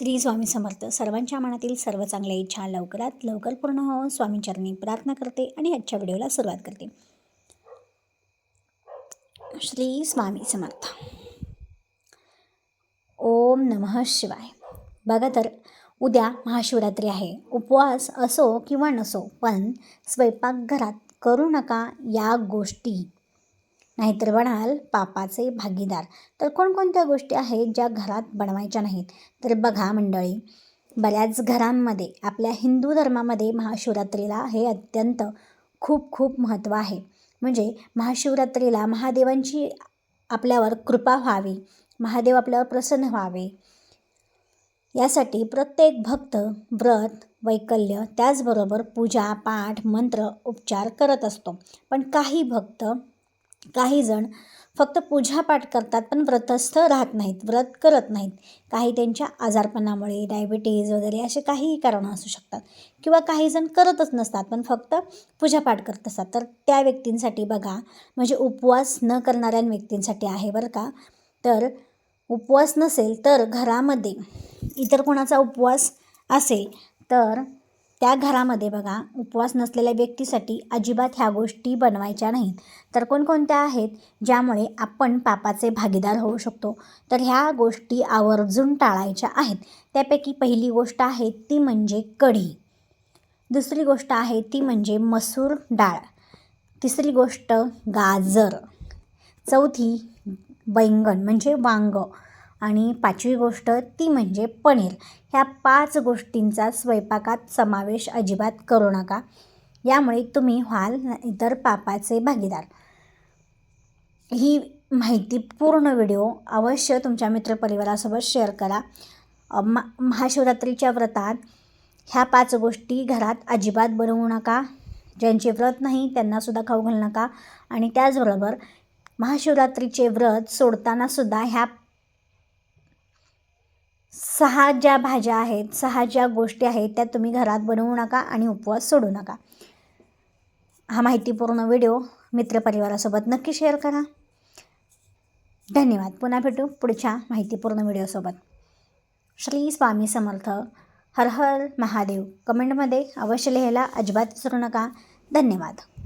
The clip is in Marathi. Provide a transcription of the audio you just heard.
श्री स्वामी समर्थ. सर्वांच्या मनातील सर्व चांगल्या इच्छा लवकरात लवकर पूर्ण हो स्वामींचरणी प्रार्थना करते आणि आजच्या व्हिडिओला सुरुवात करते. श्री स्वामी समर्थ. ओम नमः शिवाय. बघा तर उद्या महाशिवरात्री आहे. उपवास असो किंवा नसो पण स्वयंपाकघरात करू नका या गोष्टी. नाहीतर बनाल पापाचे भागीदार. तर कोणकोणत्या गोष्टी आहेत ज्या घरात बनवायच्या नाहीत? तर बघा मंडळी बऱ्याच घरांमध्ये आपल्या हिंदू धर्मामध्ये महाशिवरात्रीला हे अत्यंत खूप खूप महत्त्व आहे. म्हणजे महाशिवरात्रीला महादेवांची आपल्यावर कृपा व्हावी महादेव आपल्यावर प्रसन्न व्हावे. यासाठी प्रत्येक भक्त व्रत वैकल्य त्याचबरोबर पूजा पाठ मंत्र उपचार करत असतो. पण काही भक्त काही जण फक्त पूजापाठ करतात पण व्रतस्थ राहत नाहीत व्रत करत नाहीत. काही त्यांच्या आजारपणामुळे डायबिटीज वगैरे असे काहीही कारणं असू शकतात. किंवा काही जण करतच नसतात पण फक्त पूजापाठ करत असतात. तर त्या व्यक्तींसाठी बघा म्हणजे उपवास न करणाऱ्या व्यक्तींसाठी आहे बरं का. तर उपवास नसेल तर घरामध्ये इतर कोणाचा उपवास असेल तर त्या घरामध्ये बघा उपवास नसलेल्या व्यक्तीसाठी अजिबात ह्या गोष्टी बनवायच्या नाहीत. तर कोणकोणत्या आहेत ज्यामुळे आपण पापाचे भागीदार होऊ शकतो? तर ह्या गोष्टी आवर्जून टाळायच्या आहेत. त्यापैकी पहिली गोष्ट आहे ती म्हणजे कढी. दुसरी गोष्ट आहे ती म्हणजे मसूर डाळ. तिसरी गोष्ट गाजर. चौथी बैंगण म्हणजे वांग. आणि पाचवी गोष्ट ती म्हणजे पनीर. ह्या पाच गोष्टींचा स्वयंपाकात समावेश अजिबात करू नका. यामुळे तुम्ही व्हाल इतर पापाचे भागीदार. ही माहिती पूर्ण व्हिडिओ अवश्य तुमच्या मित्रपरिवारासोबत शेअर करा. मा महाशिवरात्रीच्या व्रतात ह्या पाच गोष्टी घरात अजिबात बनवू नका. ज्यांचे व्रत नाही त्यांनासुद्धा खाऊ घालू नका. आणि त्याचबरोबर महाशिवरात्रीचे व्रत सोडतानासुद्धा ह्या सहा ज्या भाज्या आहेत सहा ज्या गोष्टी आहेत त्या तुम्ही घरात बनवू नका आणि उपवास सोडू नका. हा माहितीपूर्ण व्हिडिओ मित्रपरिवारासोबत नक्की शेअर करा. धन्यवाद. पुन्हा भेटू पुढच्या माहितीपूर्ण व्हिडिओसोबत. श्री स्वामी समर्थ. हर हर महादेव. कमेंटमध्ये अवश्य लिहायला अजिबात विसरू नका. धन्यवाद.